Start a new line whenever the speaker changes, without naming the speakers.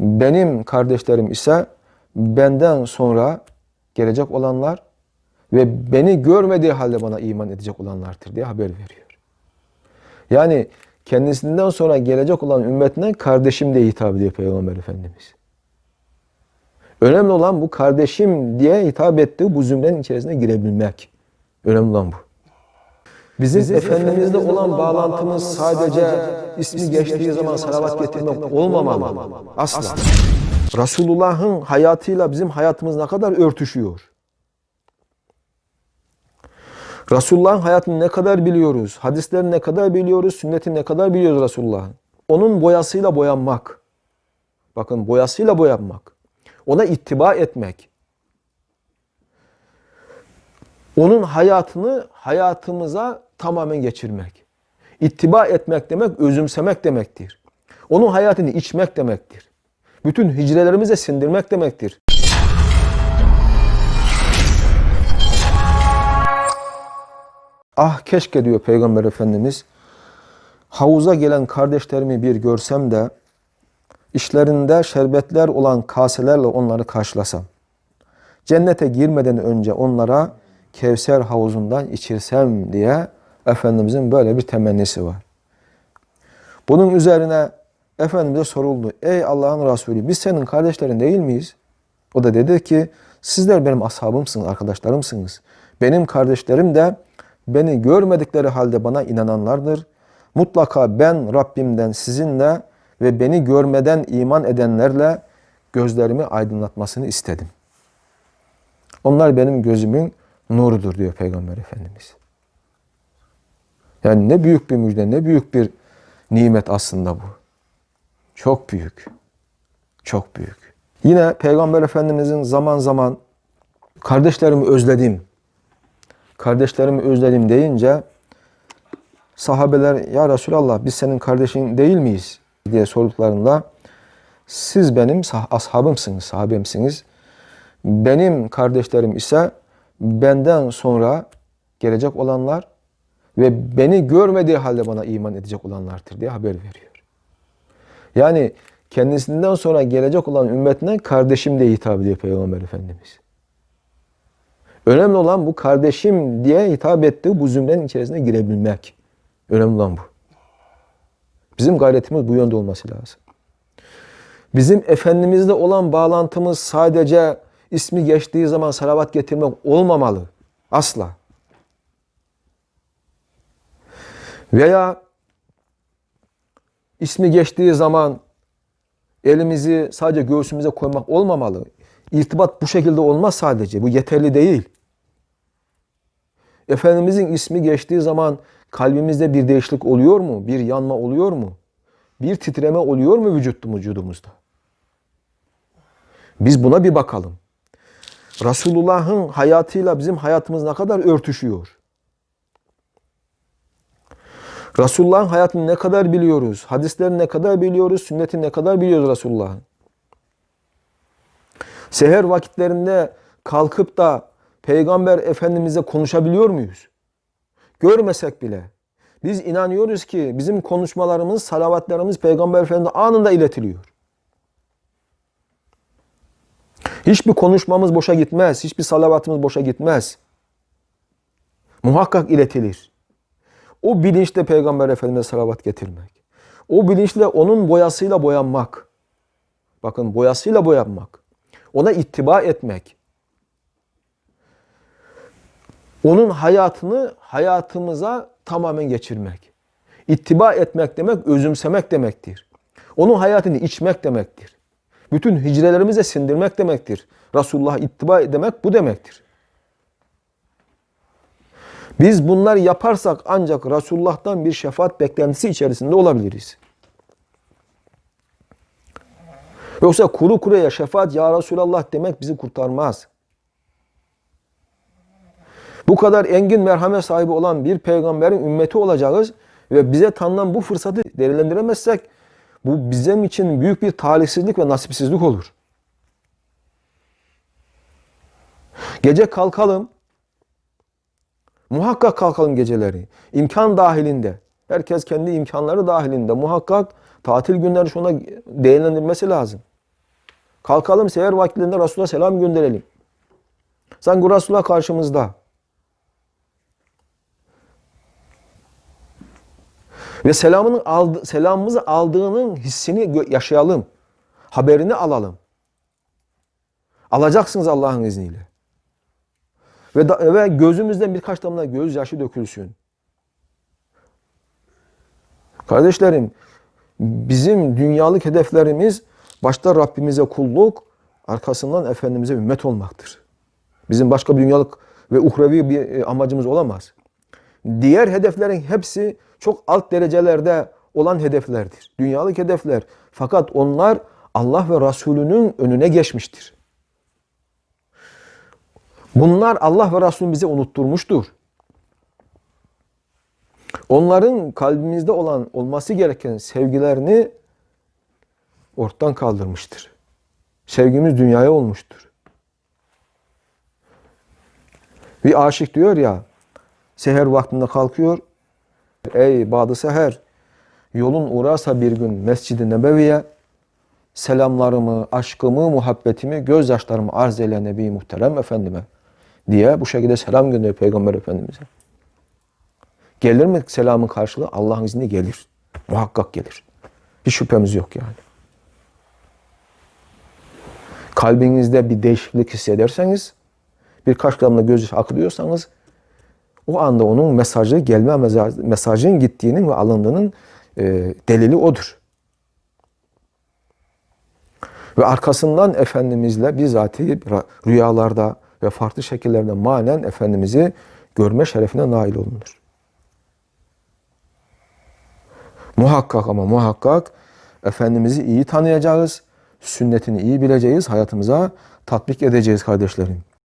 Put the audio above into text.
Benim kardeşlerim ise benden sonra gelecek olanlar ve beni görmediği halde bana iman edecek olanlardır diye haber veriyor. Yani kendisinden sonra gelecek olan ümmetine kardeşim diye hitap ediyor Peygamber Efendimiz. Önemli olan bu kardeşim diye hitap ettiği bu zümrenin içerisine girebilmek. Önemli olan bu. Bizim, Efendimiz'le olan bağlantımız sadece ismi geçtiği zaman salavat getirmek olmamalı. Asla. Resulullah'ın hayatıyla bizim hayatımız ne kadar örtüşüyor. Resulullah'ın hayatını ne kadar biliyoruz, hadislerini ne kadar biliyoruz, sünnetini ne kadar biliyoruz Resulullah'ın. Onun boyasıyla boyanmak. Bakın boyasıyla boyanmak. Ona ittiba etmek. Onun hayatını hayatımıza tamamen geçirmek. İttiba etmek demek özümsemek demektir. Onun hayatını içmek demektir. Bütün hicrelerimize sindirmek demektir. Ah keşke diyor Peygamber Efendimiz havuza gelen kardeşlerimi bir görsem de işlerinde şerbetler olan kaselerle onları karşılasam. Cennete girmeden önce onlara Kevser havuzundan içirsem diye Efendimizin böyle bir temennisi var. Bunun üzerine Efendimiz'e soruldu. Ey Allah'ın Resulü biz senin kardeşlerin değil miyiz? O da dedi ki sizler benim ashabımsınız, arkadaşlarımsınız. Benim kardeşlerim de beni görmedikleri halde bana inananlardır. Mutlaka ben Rabbimden sizinle ve beni görmeden iman edenlerle gözlerimi aydınlatmasını istedim. Onlar benim gözümün nurudur diyor Peygamber Efendimiz. Yani ne büyük bir müjde, ne büyük bir nimet aslında bu. Çok büyük. Çok büyük. Yine Peygamber Efendimizin zaman zaman kardeşlerimi özledim. Kardeşlerimi özledim deyince sahabeler ya Resulallah biz senin kardeşin değil miyiz diye sorduklarında siz benim ashabımsınız, sahabemsiniz. Benim kardeşlerim ise benden sonra gelecek olanlar ve beni görmediği halde bana iman edecek olanlardır diye haber veriyor. Yani kendisinden sonra gelecek olan ümmetine kardeşim diye hitap ediyor Peygamber Efendimiz. Önemli olan bu kardeşim diye hitap ettiği bu zümrenin içerisine girebilmek. Önemli olan bu. Bizim gayretimiz bu yönde olması lazım. Bizim Efendimizle olan bağlantımız sadece ismi geçtiği zaman salavat getirmek olmamalı. Asla. Veya ismi geçtiği zaman elimizi sadece göğsümüze koymak olmamalı. İrtibat bu şekilde olmaz sadece. Bu yeterli değil. Efendimizin ismi geçtiği zaman kalbimizde bir değişiklik oluyor mu? Bir yanma oluyor mu? Bir titreme oluyor mu vücut vücudumuzda? Biz buna bir bakalım. Resulullah'ın hayatıyla bizim hayatımız ne kadar örtüşüyor? Resulullah'ın hayatını ne kadar biliyoruz? Hadislerini ne kadar biliyoruz? Sünnetini ne kadar biliyoruz Resulullah'ın? Seher vakitlerinde kalkıp da Peygamber Efendimiz'e konuşabiliyor muyuz? Görmesek bile. Biz inanıyoruz ki bizim konuşmalarımız, salavatlarımız Peygamber Efendimiz'e anında iletiliyor. Hiçbir konuşmamız boşa gitmez. Hiçbir salavatımız boşa gitmez. Muhakkak iletilir. O bilinçle Peygamber Efendimiz'e salavat getirmek. O bilinçle onun boyasıyla boyanmak. Bakın boyasıyla boyanmak. Ona ittiba etmek. Onun hayatını hayatımıza tamamen geçirmek. İttiba etmek demek özümsemek demektir. Onun hayatını içmek demektir. Bütün hicrelerimize sindirmek demektir. Resulullah ittiba demek bu demektir. Biz bunları yaparsak ancak Resulullah'tan bir şefaat beklentisi içerisinde olabiliriz. Yoksa kuru kuruya şefaat ya Resulallah demek bizi kurtarmaz. Bu kadar engin merhamet sahibi olan bir peygamberin ümmeti olacağız ve bize tanınan bu fırsatı değerlendiremezsek bu bizim için büyük bir talihsizlik ve nasipsizlik olur. Gece kalkalım. Muhakkak kalkalım geceleri. İmkan dahilinde. Herkes kendi imkanları dahilinde. Muhakkak tatil günleri şuna değerlendirmesi lazım. Kalkalım seher vaktinde Resulullah selam gönderelim. Sanki Resulullah karşımızda. Ve selamının aldı, selamımızı aldığının hissini yaşayalım. Haberini alalım. Alacaksınız Allah'ın izniyle. Ve, da, ve gözümüzden birkaç damla gözyaşı dökülsün. Kardeşlerim, bizim dünyalık hedeflerimiz başta Rabbimize kulluk, arkasından Efendimiz'e ümmet olmaktır. Bizim başka bir dünyalık ve uhrevi bir e, amacımız olamaz. Diğer hedeflerin hepsi çok alt derecelerde olan hedeflerdir. Dünyalık hedefler. Fakat onlar Allah ve Resulünün önüne geçmiştir. Bunlar Allah ve Resulü bize unutturmuştur. Onların kalbimizde olan olması gereken sevgilerini ortadan kaldırmıştır. Sevgimiz dünyaya olmuştur. Bir aşık diyor ya, seher vaktinde kalkıyor. Ey Badı Seher, yolun uğrarsa bir gün Mescid-i Nebevi'ye selamlarımı, aşkımı, muhabbetimi, gözyaşlarımı arz eyle Nebi Muhterem Efendime diye bu şekilde selam gönderiyor Peygamber Efendimiz'e. Gelir mi selamın karşılığı? Allah'ın izniyle gelir. Muhakkak gelir. Hiç şüphemiz yok yani. Kalbinizde bir değişiklik hissederseniz, birkaç damla gözyaşı akılıyorsanız, o anda onun mesajı, gelme mesajı- mesajın gittiğinin ve alındığının e, delili odur. Ve arkasından Efendimizle bizatihi rüyalarda ve farklı şekillerde manen Efendimiz'i görme şerefine nail olunur. Muhakkak ama muhakkak Efendimiz'i iyi tanıyacağız, sünnetini iyi bileceğiz, hayatımıza tatbik edeceğiz kardeşlerim.